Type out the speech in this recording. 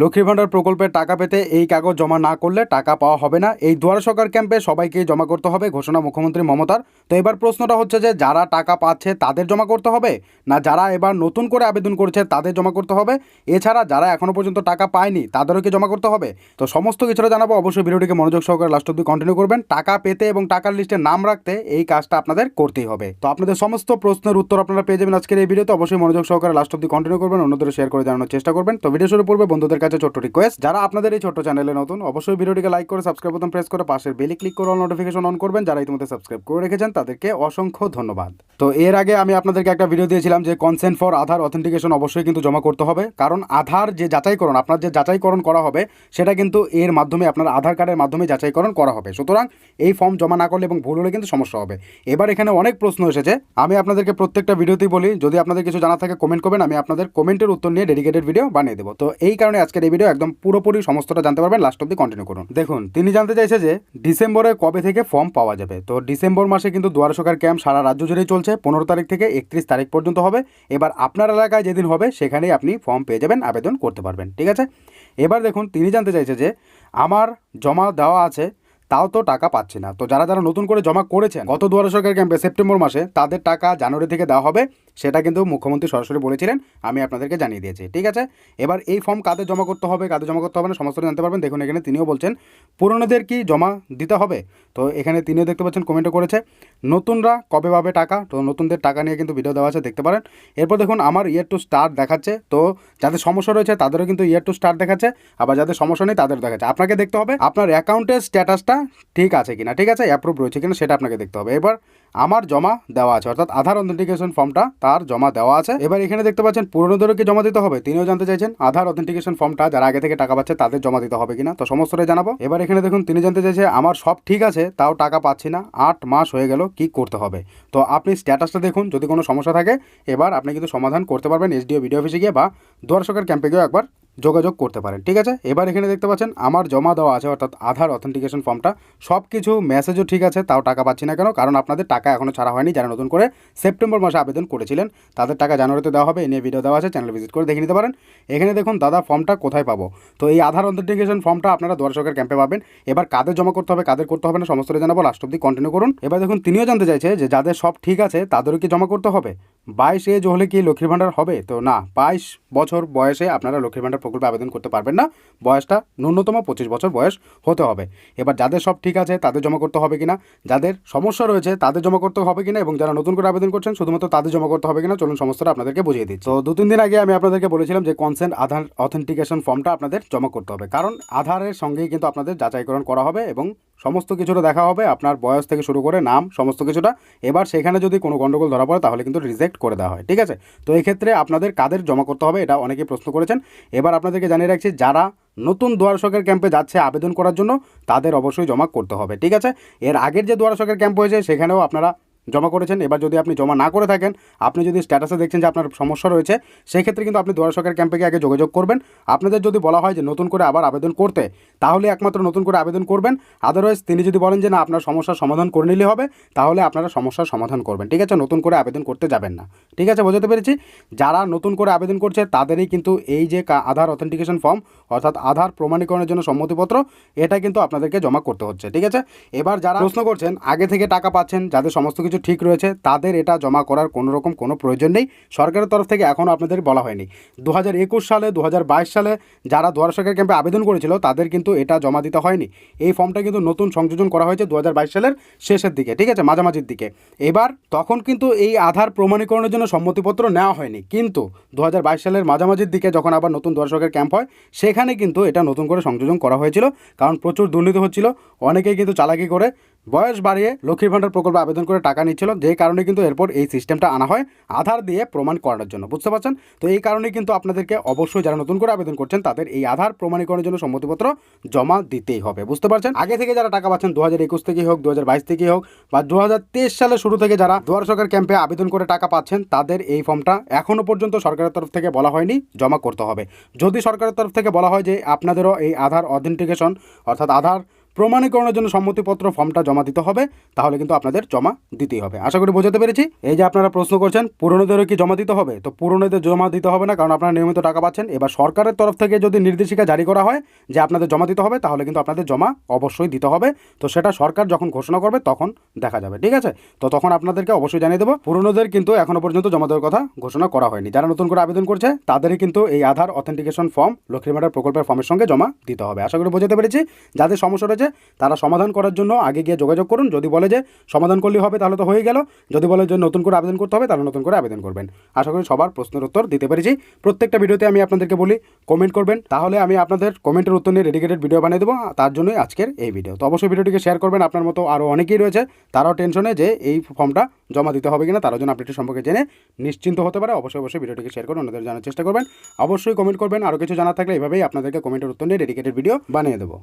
লক্ষ্মী ভাণ্ডার প্রকল্পের টাকা পেতে এই কাগজ জমা না করলে টাকা পাওয়া হবে না। এই দুয়ার সরকার ক্যাম্পে সবাইকে জমা করতে হবে, ঘোষণা মুখ্যমন্ত্রী মমতার। তো এবার প্রশ্নটা হচ্ছে যে, যারা টাকা পাচ্ছে তাদের জমা করতে হবে? না যারা এবার নতুন করে আবেদন করেছে তাদের জমা করতে হবে? এছাড়া যারা এখনও পর্যন্ত টাকা পায়নি তাদেরও কি জমা করতে হবে? তো সমস্ত কিছুটা জানাব। অবশ্যই ভিডিওটিকে মনোযোগ সহকারে লাস্ট অব্দি কন্টিনিউ করবেন। টাকা পেতে এবং টাকার লিস্টে নাম রাখতে এই কাজটা আপনাদের করতেই হবে। তো আপনাদের সমস্ত প্রশ্নের উত্তর আপনারা পেয়ে যাবেন আজকের এই ভিডিওতে। অবশ্যই মনোযোগ সহকারে লাস্ট অব্দি কন্টিনিউ করবেন অন্যদের শেয়ার করে জানানোর চেষ্টা করবেন। তো ভিডিও শুরু পূর্বে বন্ধুদের কাছে ছোট্ট রিকোয়েস্ট যারা আপনাদের এই ছোট্ট চ্যানেলে নতুন, অবশ্যই ভিডিওটিকে লাইক করে সাবস্ক্রাইব বোতাম প্রেস করে, পাশের বেলি ক্লিক করে অল নোটিফিকেশন অন করবেন। যারা ইতিমধ্যে সাবস্ক্রাইব করে রেখেছেন, তাদেরকে অসংখ্য ধন্যবাদ। তো এর আগে আমি আপনাদেরকে একটা ভিডিও দিয়েছিলাম যে কনসেন্ট ফর আধার অথেন্টিকেশন অবশ্যই কিন্তু জমা করতে হবে। কারণ আধার যে যাচাইকরণ, আপনার যে যাচাইকরণ করা হবে, সেটা কিন্তু এর মাধ্যমে আপনার আধার কার্ডের মাধ্যমে যাচাইকরণ করা হবে। সুতরাং এই ফর্ম জমা না করলে এবং ভুল হলে কিন্তু সমস্যা হবে। এবার এখানে অনেক প্রশ্ন এসেছে। আমি আপনাদেরকে প্রত্যেকটা ভিডিওতেই বলি, যদি আপনাদের কিছু জানা থাকে কমেন্ট করবেন। আমি আপনাদের কমেন্টের উত্তর নিয়ে ডেডিকেটেড ভিডিও বানিয়ে দেবো। তো এই কারণে আজকের এই ভিডিও একদম পুরোপুরি সমস্তটা জানতে পারবেন। লাস্ট অব্দি কন্টিনিউ করুন। দেখুন, তিনি জানতে চাইছে যে ডিসেম্বরে কবে থেকে ফর্ম পাওয়া যাবে? তো ডিসেম্বর মাসে কিন্তু দুয়ার সরকার ক্যাম্প সারা রাজ্য জুড়েই চলছে। পনেরো তারিখ থেকে একত্রিশ তারিখ পর্যন্ত হবে। এবার আপনার এলাকায় যেদিন হবে, সেখানেই আপনি ফর্ম পেয়ে যাবেন, আবেদন করতে পারবেন। ঠিক আছে? এবার দেখুন, তিনি জানতে চাইছে যে আমার জমা দেওয়া আছে তাও তো টাকা পাচ্ছে না। তো যারা যারা নতুন করে জমা করেছেন, গত দুয়ারে সরকার ক্যাম্পে সেপ্টেম্বর মাসে তাদের টাকা জানুয়ারি থেকে দেওয়া হবে, সেটা কিন্তু মুখ্যমন্ত্রী সরাসরি বলেছিলেন, আমি আপনাদেরকে জানিয়ে দিয়েছি, ঠিক আছে? এবার এই ফর্ম কাদের জমা করতে হবে, কাদের জমা করতে হবে না, সমস্ত জানতে পারবেন। দেখুন, এখানে তিনিও বলছেন, পুরনোদের কি জমা দিতে হবে? তো এখানে তিনিও দেখতে পাচ্ছেন কমেন্টও করেছে, নতুনরা কবে পাবে টাকা? তো নতুনদের টাকা নিয়ে কিন্তু ভিডিও দেওয়া আছে, দেখতে পারেন। এরপর দেখুন, আমার ইয়ার টু স্টার্ট দেখাচ্ছে, তো যাদের সমস্যা রয়েছে, তাদেরও কিন্তু ইয়ার টু স্টার্ট দেখাচ্ছে, আবার যাদের সমস্যা নেই তাদের দেখাচ্ছে। আপনাকে দেখতে হবে, আপনার অ্যাকাউন্টের স্ট্যাটাসটা ঠিক আছে কিনা, ঠিক আছে? অ্যাপ্রুভ রয়েছে কিনা সেটা আপনাকে দেখতে হবে। এবার আমার জমা দেওয়া আছে, অর্থাৎ আধার অথেন্টিকেশন ফর্মটা তার জমা দেওয়া আছে। এবার এখানে দেখতে পাচ্ছেন পুরনোদেরকে জমা দিতে হবে? তিনিও জানতে চাইছেন, আধার অথেন্টিকেশন ফর্মটা যারা আগে থেকে টাকা পাচ্ছে তাদের জমা দিতে হবে কিনা? তো সমস্তটাই জানাব। এবার এখানে দেখুন, তিনি জানতে চাইছে, আমার সব ঠিক আছে, তাও টাকা পাচ্ছি না, আট মাস হয়ে গেল, কি করতে হবে? তো আপনি স্ট্যাটাসটা দেখুন, যদি কোনো সমস্যা থাকে, এবার আপনি কিন্তু সমাধান করতে পারবেন এসডিও ভিডিও অফিসে গিয়ে বা দুয়ার সরকার ক্যাম্পে গিয়েও একবার যোগাযোগ করতে পারেন, ঠিক আছে? এবার এখানে দেখতে পাচ্ছেন, আমার জমা দেওয়া আছে, অর্থাৎ আধার অথেন্টিকেশন ফর্মটা সব কিছু মেসেজও ঠিক আছে, তাও টাকা পাচ্ছি না কেন? কারণ আপনাদের টাকা এখনও ছাড়া হয়নি, যারা নতুন করে সেপ্টেম্বর মাসে আবেদন করেছিলেন, তাদের টাকা জানুয়ারিতে দেওয়া হবে, এ নিয়ে ভিডিও দেওয়া আছে চ্যানেল ভিজিট করে দেখে নিতে পারেন। এখানে দেখুন, দাদা ফর্মটা কোথায় পাবো? তো এই আধার অথেন্টিকেশন ফর্মটা আপনারা দর্শকের ক্যাম্পে পাবেন। এবার কাদের জমা করতে হবে, কাদের করতে হবে না, সমস্তটা জানাব লাস্ট অব্দি কন্টিনিউ করুন। এবার দেখুন, তিনিও জানতে চাইছে যে যাদের সব ঠিক আছে, তাদেরও কি জমা করতে হবে? বাইশ এজ হলে কি লক্ষ্মীর ভাণ্ডার হবে? তো না, বাইশ বছর বয়সে আপনারা লক্ষ্মীর ভাণ্ডার প্রকল্পে আবেদন করতে পারবেন না। বয়সটা ন্যূনতম পঁচিশ বছর বয়স হতে হবে। এবার যাদের সব ঠিক আছে, তাদের জমা করতে হবে কিনা? যাদের সমস্যা রয়েছে, তাদের জমা করতে হবে কিনা? এবং যারা নতুন করে আবেদন করছেন, শুধুমাত্র তাদের জমা করতে হবে কিনা? চলুন সমস্তটা আপনাদেরকে বুঝিয়ে দিচ্ছি। তো দু তিন দিন আগে আমি আপনাদেরকে বলেছিলাম যে কনসেন্ট আধার অথেন্টিকেশন ফর্মটা আপনাদের জমা করতে হবে। কারণ আধারের সঙ্গেই কিন্তু আপনাদের যাচাইকরণ করা হবে এবং সমস্ত কিছুটা দেখা হবে, আপনার বয়স থেকে শুরু করে নাম, সমস্ত কিছুটা। এবার সেখানে যদি কোনো গণ্ডগোল ধরা পড়ে, তাহলে কিন্তু রিজেক্ট করে দেওয়া হয়, ঠিক আছে? তো এই ক্ষেত্রে আপনাদের কাদের জমা করতে হবে, এটা অনেকে প্রশ্ন করেছেন। এবার আপনাদেরকে জানিয়ে রাখছি, যারা নতুন দুয়ারশকের ক্যাম্পে যাচ্ছে আবেদন করার জন্য, তাদের অবশ্যই জমা করতে হবে, ঠিক আছে? এর আগের যে দুয়ারশকের ক্যাম্প হয়েছে, সেখানেও আপনারা জমা করেছেন। এবার যদি আপনি জমা না করে থাকেন, আপনি যদি স্ট্যাটাসে দেখছেন যে আপনার সমস্যা রয়েছে, সেক্ষেত্রে কিন্তু আপনি দুয়ার সরকার ক্যাম্পে গিয়ে আগে যোগাযোগ করবেন। আপনাদের যদি বলা হয় যে নতুন করে আবার আবেদন করতে, তাহলে একমাত্র নতুন করে আবেদন করবেন। আদারওয়াইজ তিনি যদি বলেন যে না, আপনার সমস্যার সমাধান করে নিলে হবে, তাহলে আপনারা সমস্যার সমাধান করবেন। ঠিক আছে? নতুন করে আবেদন করতে যাবেন না। ঠিক আছে? বোঝাতে পেরেছি? যারা নতুন করে আবেদন করছে, তাদেরই কিন্তু এই যে আধার অথেন্টিকেশন ফর্ম অর্থাৎ আধার প্রমাণীকরণের জন্য সম্মতিপত্র, এটা কিন্তু আপনাদেরকে জমা করতে হচ্ছে। ঠিক আছে? এবার যারা প্রশ্ন করছেন, আগে থেকে টাকা পাচ্ছেন, যাদের সমস্ত কিছু ঠিক রয়েছে, তাদের এটা জমা করার কোনো রকম কোনো প্রয়োজন নেই। সরকারের তরফ থেকে এখনও আপনাদের বলা হয়নি। দু হাজার একুশ সালে দু হাজার বাইশ সালে যারা দুয়ার সরকার ক্যাম্পে আবেদন করেছিল, তাদের কিন্তু এটা জমা দিতে হয়নি। এই ফর্মটা কিন্তু নতুন সংযোজন করা হয়েছে দু হাজার বাইশ সালের শেষের দিকে, ঠিক আছে? মাঝামাঝির দিকে। এবার তখন কিন্তু এই আধার প্রমাণীকরণের জন্য সম্মতিপত্র নেওয়া হয়নি। কিন্তু দু হাজার বাইশ সালের মাঝামাঝির দিকে যখন আবার নতুন দুয়ার সরকার ক্যাম্প হয়, সেখানে কিন্তু এটা নতুন করে সংযোজন করা হয়েছিল। কারণ প্রচুর দুর্নীতি হচ্ছিল, অনেকেই কিন্তু চালাকি করে বয়স বাড়িয়ে লক্ষ্মীর ভাণ্ডার প্রকল্পে আবেদন করে টাকা নিচ্ছিল। যে কারণে কিন্তু এরপর এই সিস্টেমটা আনা হয়, আধার দিয়ে প্রমাণ করানোর জন্য। বুঝতে পারছেন? তো এই কারণে কিন্তু আপনাদেরকে অবশ্যই যারা নতুন করে আবেদন করছেন, তাদের এই আধার প্রমাণীকরণের জন্য সম্মতিপত্র জমা দিতেই হবে। বুঝতে পারছেন? আগে থেকে যারা টাকা পাচ্ছেন দু হাজার একুশ থেকেই হোক দু হাজার বাইশ থেকেই হোক, বা দু হাজার তেইশ সালের শুরু থেকে যারা দুয়ার সরকার ক্যাম্পে আবেদন করে টাকা পাচ্ছেন, তাদের এই ফর্মটা এখনও পর্যন্ত সরকারের তরফ থেকে বলা হয়নি, জমা করতে হবে। যদি সরকারের তরফ থেকে বলা হয় যে আপনাদেরও এই আধার অথেন্টিকেশন অর্থাৎ আধার প্রমাণীকরণের জন্য সম্মতিপত্র, ফর্মটা জমা দিতে হবে, তাহলে কিন্তু আপনাদের জমা দিতেই হবে। আশা করি বোঝাতে পেরেছি। এই যে আপনারা প্রশ্ন করছেন, পুরনোদেরও কি জমা দিতে হবে? তো পুরনোদের জমা দিতে হবে না, কারণ আপনারা নিয়মিত টাকা পাচ্ছেন। এবার সরকারের তরফ থেকে যদি নির্দেশিকা জারি করা হয় যে আপনাদের জমা দিতে হবে, তাহলে কিন্তু আপনাদের জমা অবশ্যই দিতে হবে। তো সেটা সরকার যখন ঘোষণা করবে, তখন দেখা যাবে, ঠিক আছে? তো তখন আপনাদেরকে অবশ্যই জানিয়ে দেবো, পুরনোদের কিন্তু এখনও পর্যন্ত জমা দেওয়ার কথা ঘোষণা করা হয়নি। যারা নতুন করে আবেদন করছে, তাদেরই কিন্তু এই আধার অথেন্টিকেশন ফর্ম লক্ষ্মী ভাণ্ডার প্রকল্পের ফর্মের সঙ্গে জমা দিতে হবে। আশা করি বোঝাতে পেরেছি। যাদের সমস্যা রয়েছে তারা সমাধান করার জন্য আগে গিয়ে যোগাযোগ করুন। যদি বলে যে সমাধান করলেই হবে, তাহলে তো হয়ে গেল। যদি বলে যে নতুন করে আবেদন করতে হবে, তাহলে নতুন করে আবেদন করবেন। আশা করি সবার প্রশ্নের উত্তর দিতে পেরেছি। প্রত্যেকটা ভিডিওতে আমি আপনাদেরকে বলি কমেন্ট করবেন। তাহলে আমি আপনাদের কমেন্টের উত্তর নিয়ে ডেডিকেটেড ভিডিও বানিয়ে দেবো। তার জন্যই আজকের এই ভিডিও তো অবশ্যই ভিডিওটিকে শেয়ার করবেন। আপনার মতো আরও অনেকেই রয়েছে। তারাও টেনশনে যে এই ফর্মটা জমা দিতে হবে কিনা তারাও যেন আপডেটের সম্পর্কে জেনে নিশ্চিন্ত হতে পারে। অবশ্যই অবশ্যই ভিডিওটিকে শেয়ার করে অন্যদের জানার চেষ্টা করবেন। অবশ্যই কমেন্ট করবেন। আরও কিছু জানা থাকলে এভাবেই আপনাদেরকে কমেন্টের উত্তর নিয়ে ডেডিকেটেড ভিডিও বানিয়ে দেবো।